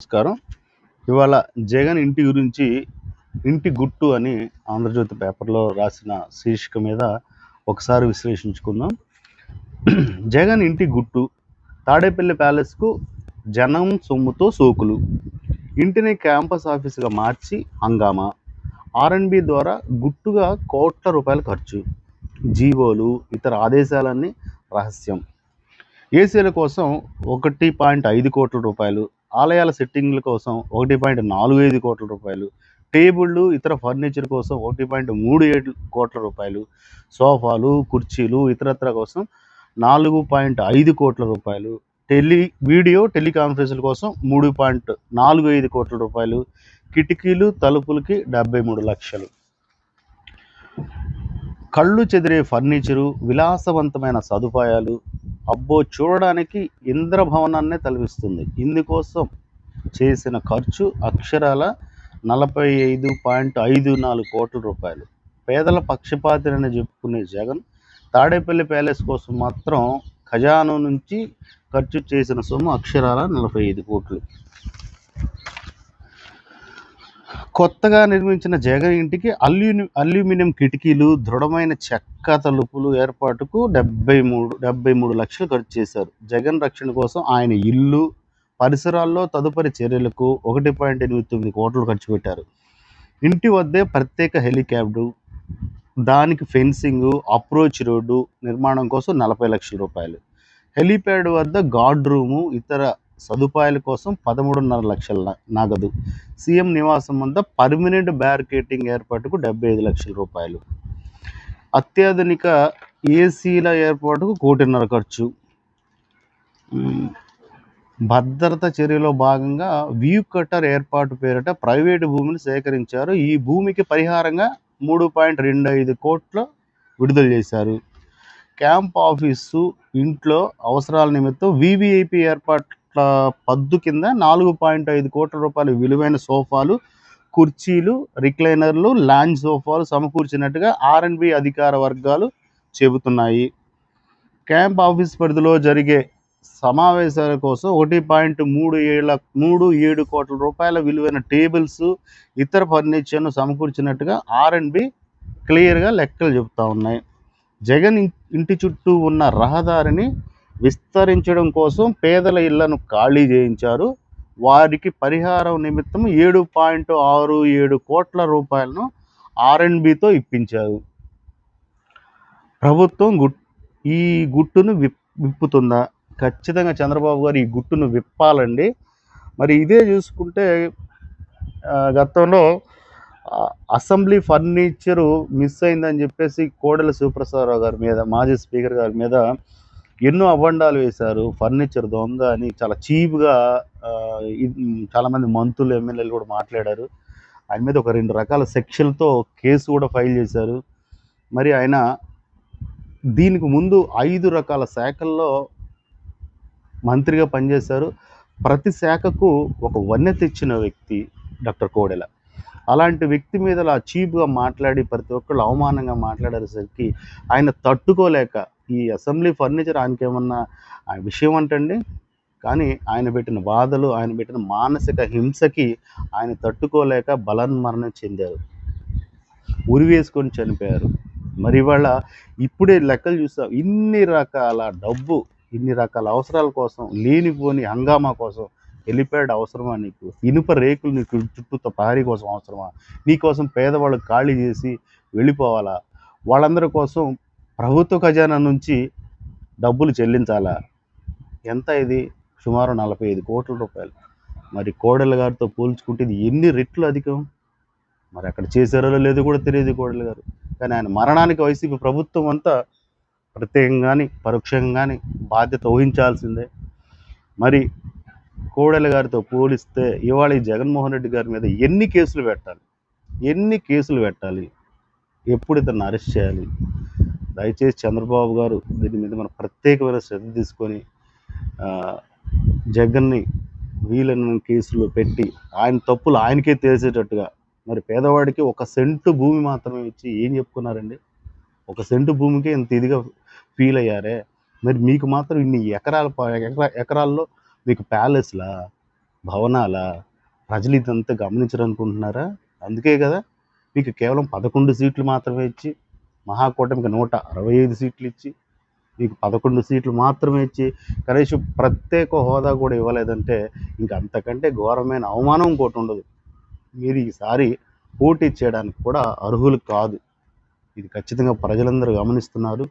నమస్కారం. ఇవాళ జగన్ ఇంటి గురించి ఇంటి గుట్టు అని ఆంధ్రజ్యోతి పేపర్లో రాసిన శీర్షిక మీద ఒకసారి విశ్లేషించుకుందాం. జగన్ ఇంటి గుట్టు తాడేపల్లి ప్యాలెస్కు జనం సొమ్ముతో సోకులు. ఇంటిని క్యాంపస్ ఆఫీసుగా మార్చి హంగామా. ఆర్ఎన్బి ద్వారా గుట్టుగా కోట్ల రూపాయల ఖర్చు. జీవోలు ఇతర ఆదేశాలన్నీ రహస్యం. ఏసీల కోసం ఒకటి పాయింట్ ఐదు కోట్ల రూపాయలు ఆలయాల సెట్టింగ్ల కోసం ఒకటి పాయింట్ నాలుగు ఐదు కోట్ల రూపాయలు టేబుళ్ళు ఇతర ఫర్నిచర్ కోసం ఒకటి పాయింట్ మూడు ఏడు కోట్ల రూపాయలు సోఫాలు కుర్చీలు ఇతరత్ర కోసం నాలుగు పాయింట్ ఐదు కోట్ల రూపాయలు టెలి వీడియో టెలికాన్ఫరెన్స్ల కోసం మూడు పాయింట్ నాలుగు ఐదు కోట్ల రూపాయలు కిటికీలు తలుపులకి డెబ్బై మూడు లక్షలు. కళ్ళు చెదిరే ఫర్నిచరు విలాసవంతమైన సదుపాయాలు అబ్బో చూడడానికి ఇంద్రభవనాన్నే తలపిస్తుంది. ఇందుకోసం చేసిన ఖర్చు అక్షరాల నలభై ఐదు పాయింట్ ఐదు నాలుగు కోట్ల రూపాయలు. పేదల పక్షపాతినని చెప్పుకునే జగన్ తాడేపల్లి ప్యాలెస్ కోసం మాత్రం ఖజానా నుంచి ఖర్చు చేసిన సొమ్ము అక్షరాల నలభై ఐదు కోట్లు. కొత్తగా నిర్మించిన జగన్ ఇంటికి అల్యూని అల్యూమినియం కిటికీలు దృఢమైన చెక్క తలుపులు ఏర్పాటుకు డెబ్బై మూడు డెబ్బై మూడు లక్షలు ఖర్చు చేశారు. జగన్ రక్షణ కోసం ఆయన ఇల్లు పరిసరాల్లో తదుపరి చర్యలకు ఒకటి పాయింట్ ఎనిమిది తొమ్మిది కోట్లు ఖర్చు పెట్టారు. ఇంటి వద్దే ప్రత్యేక హెలికాప్టర్ దానికి ఫెన్సింగ్ అప్రోచ్ రోడ్డు నిర్మాణం కోసం నలభై లక్షల రూపాయలు. హెలీప్యాడ్ వద్ద గార్డ్ రూము ఇతర సదుపాయాల కోసం పదమూడున్నర లక్షల నగదు. సీఎం నివాసం వద్ద పర్మనెంట్ బ్యారికేటింగ్ ఏర్పాటుకు డెబ్బై ఐదు లక్షల రూపాయలు. అత్యాధునిక ఏసీల ఏర్పాటుకు కోటిన్నర ఖర్చు. భద్రత చర్యలో భాగంగా వ్యూ కట్టర్ ఏర్పాటు పేరిట ప్రైవేటు భూమిని సేకరించారు. ఈ భూమికి పరిహారంగా మూడు పాయింట్ రెండు ఐదు కోట్ల విడుదల చేశారు. క్యాంప్ ఆఫీసు ఇంట్లో అవసరాల నిమిత్తం వివిఐపి కోట్ల పద్దు కింద నాలుగు పాయింట్ ఐదు కోట్ల రూపాయలు విలువైన సోఫాలు కుర్చీలు రిక్లైనర్లు లాంజ్ సోఫాలు సమకూర్చినట్టుగా ఆర్ఎన్బి అధికార వర్గాలు చెబుతున్నాయి. క్యాంప్ ఆఫీస్ పరిధిలో జరిగే సమావేశాల కోసం ఒకటి పాయింట్ మూడు ఏళ్ళ మూడు ఏడు కోట్ల రూపాయల విలువైన టేబుల్స్ ఇతర ఫర్నిచర్ను సమకూర్చినట్టుగా ఆర్ఎన్బి క్లియర్గా లెక్కలు చెబుతా ఉన్నాయి. జగన్ ఇంటి చుట్టూ ఉన్న రహదారిని విస్తరించడం కోసం పేదల ఇళ్ళను ఖాళీ చేయించారు. వారికి పరిహారం నిమిత్తం ఏడు పాయింట్ ఆరు ఏడు కోట్ల రూపాయలను ఆర్ఎన్బితో ఇప్పించారు. ప్రభుత్వం గుట్ ఈ గుట్టును విప్ విప్పుతుందా? ఖచ్చితంగా చంద్రబాబు గారు ఈ గుట్టును విప్పాలండి. మరి ఇదే చూసుకుంటే గతంలో అసెంబ్లీ ఫర్నిచరు మిస్ అయిందని చెప్పేసి కోడెల శివప్రసాదరావు గారి మీద మాజీ స్పీకర్ గారి మీద ఎన్నో అవ్వండాలు వేశారు. ఫర్నిచర్ దొంగ అని చాలా చీప్గా చాలామంది మంత్రులు ఎమ్మెల్యేలు కూడా మాట్లాడారు. ఆయన మీద ఒక రెండు రకాల సెక్షన్లతో కేసు కూడా ఫైల్ చేశారు. మరి ఆయన దీనికి ముందు ఐదు రకాల శాఖల్లో మంత్రిగా పనిచేశారు. ప్రతి శాఖకు ఒక వన్య తెచ్చిన వ్యక్తి డాక్టర్ కోడెల. అలాంటి వ్యక్తి మీద అలా చీప్గా మాట్లాడి ప్రతి ఒక్కళ్ళు అవమానంగా మాట్లాడేసరికి ఆయన తట్టుకోలేక ఈ అసెంబ్లీ ఫర్నిచర్ ఆయనకి ఏమన్నా విషయం అంటండి కానీ ఆయన పెట్టిన బాధలు ఆయన పెట్టిన మానసిక హింసకి ఆయన తట్టుకోలేక బలన్మరణం చెందారు. ఉరి వేసుకొని చనిపోయారు. మరి ఇవాళ ఇప్పుడే లెక్కలు చూస్తాం ఇన్ని రకాల డబ్బు ఇన్ని రకాల అవసరాల కోసం లేనిపోని హంగామా కోసం హెలిప్యాడ్ అవసరమా నీకు? ఇనుప రేకులు నీకు చుట్టూ ప్రహరీ కోసం అవసరమా? నీకోసం పేదవాళ్ళు ఖాళీ చేసి వెళ్ళిపోవాలా? వాళ్ళందరి కోసం ప్రభుత్వ ఖజానా నుంచి డబ్బులు చెల్లించాలా? ఎంత ఇది? సుమారు నలభై ఐదు కోట్ల రూపాయలు. మరి కోడెల గారితో పోల్చుకుంటే ఇది ఎన్ని రెట్లు అధికం? మరి అక్కడ చేశారో లేదో కూడా తెలియదు కోడెల గారు. కానీ ఆయన మరణానికి వైసీపీ ప్రభుత్వం అంతా ప్రత్యేకంగా కానీ పరోక్షంగా కానీ బాధ్యత వహించాల్సిందే. మరి కోడెల గారితో పోలిస్తే ఇవాళ ఈ జగన్మోహన్ రెడ్డి గారి మీద ఎన్ని కేసులు పెట్టాలి? ఎన్ని కేసులు పెట్టాలి? ఎప్పుడు ఇతను అరెస్ట్ చేయాలి? దయచేసి చంద్రబాబు గారు దీని మీద మన ప్రత్యేకమైన శ్రద్ధ తీసుకొని జగన్ని వీలైన కేసులో పెట్టి ఆయన తప్పులు ఆయనకే తెలిసేటట్టుగా మరి పేదవాడికి ఒక సెంటు భూమి మాత్రమే ఇచ్చి ఏం చెప్పుకున్నారండి? ఒక సెంటు భూమికే ఇంత ఇదిగా ఫీల్ అయ్యారే? మరి మీకు మాత్రం ఇన్ని ఎకరాల ప- ఎకరాల్లో మీకు ప్యాలెస్లా భవనాల? ప్రజలు ఇదంతా గమనించరు అనుకుంటున్నారా అందుకే కదా మీకు కేవలం పదకొండు సీట్లు మాత్రమే ఇచ్చి మహాకూటమికి నూట అరవై ఐదు సీట్లు ఇచ్చి మీకు పదకొండు సీట్లు మాత్రమే ఇచ్చి కనీసం ప్రత్యేక హోదా కూడా ఇవ్వలేదంటే ఇంక అంతకంటే ఘోరమైన అవమానం ఇంకోటి ఉండదు. మీరు ఈసారి పోటీ చేయడానికి కూడా అర్హులు కాదు. ఇది ఖచ్చితంగా ప్రజలందరూ గమనిస్తున్నారు.